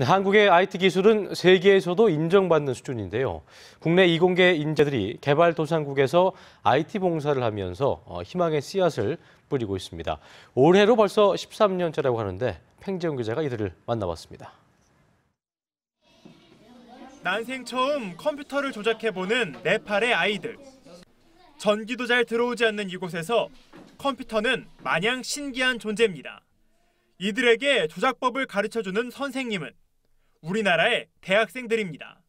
네, 한국의 IT 기술은 세계에서도 인정받는 수준인데요. 국내 이공계 인재들이 개발도상국에서 IT 봉사를 하면서 어, 희망의 씨앗을 뿌리고 있습니다. 올해로 벌써 13년째라고 하는데 팽재훈 기자가 이들을 만나봤습니다. 난생 처음 컴퓨터를 조작해보는 네팔의 아이들. 전기도 잘 들어오지 않는 이곳에서 컴퓨터는 마냥 신기한 존재입니다. 이들에게 조작법을 가르쳐주는 선생님은 우리나라의 대학생들입니다.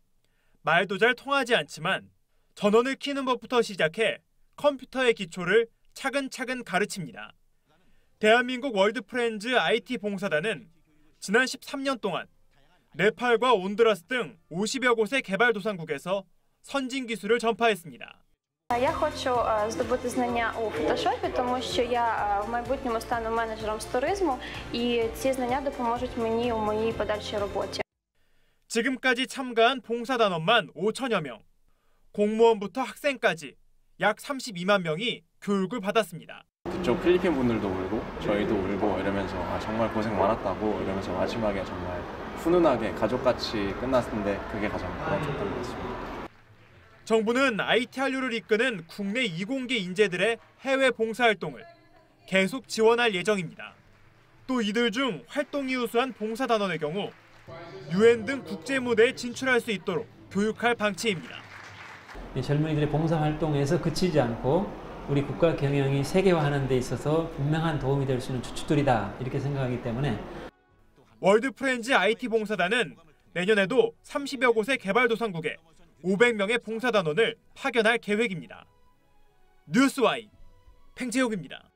말도 잘 통하지 않지만 전원을 키는 법부터 시작해 컴퓨터의 기초를 차근차근 가르칩니다. 대한민국 월드프렌즈 IT 봉사단은 지난 13년 동안 네팔과 온두라스 등 50여 곳의 개발도상국에서 선진 기술을 전파했습니다. Я хочу е, здобути знання у фотошопі, тому що я е, в майбутньому стану менеджером з туризму, і ці знання допоможуть мені у моїй подальшій роботі. 지금까지 참가한 봉사단원만 5천여 명, 공무원부터 학생까지 약 32만 명이 교육을 받았습니다. 그쪽 필리핀 분들도 울고 저희도 울고 이러면서 아, 정말 고생 많았다고 이러면서 마지막에 정말 훈훈하게 가족같이 끝났는데 그게 가장 보람찼던 것 같습니다. 정부는 IT 한류를 이끄는 국내 이공계 인재들의 해외 봉사활동을 계속 지원할 예정입니다. 또 이들 중 활동이 우수한 봉사단원의 경우 유엔 등 국제 무대에 진출할 수 있도록 교육할 방침입니다. 이 젊은이들의 봉사 활동에서 그치지 않고 우리 국가 경영이 세계화하는 데 있어서 분명한 도움이 될 수 있는 주축들이다 이렇게 생각하기 때문에 월드 프렌즈 IT 봉사단은 내년에도 30여 곳의 개발도상국에 500명의 봉사단원을 파견할 계획입니다. 뉴스와이 팽재욱입니다.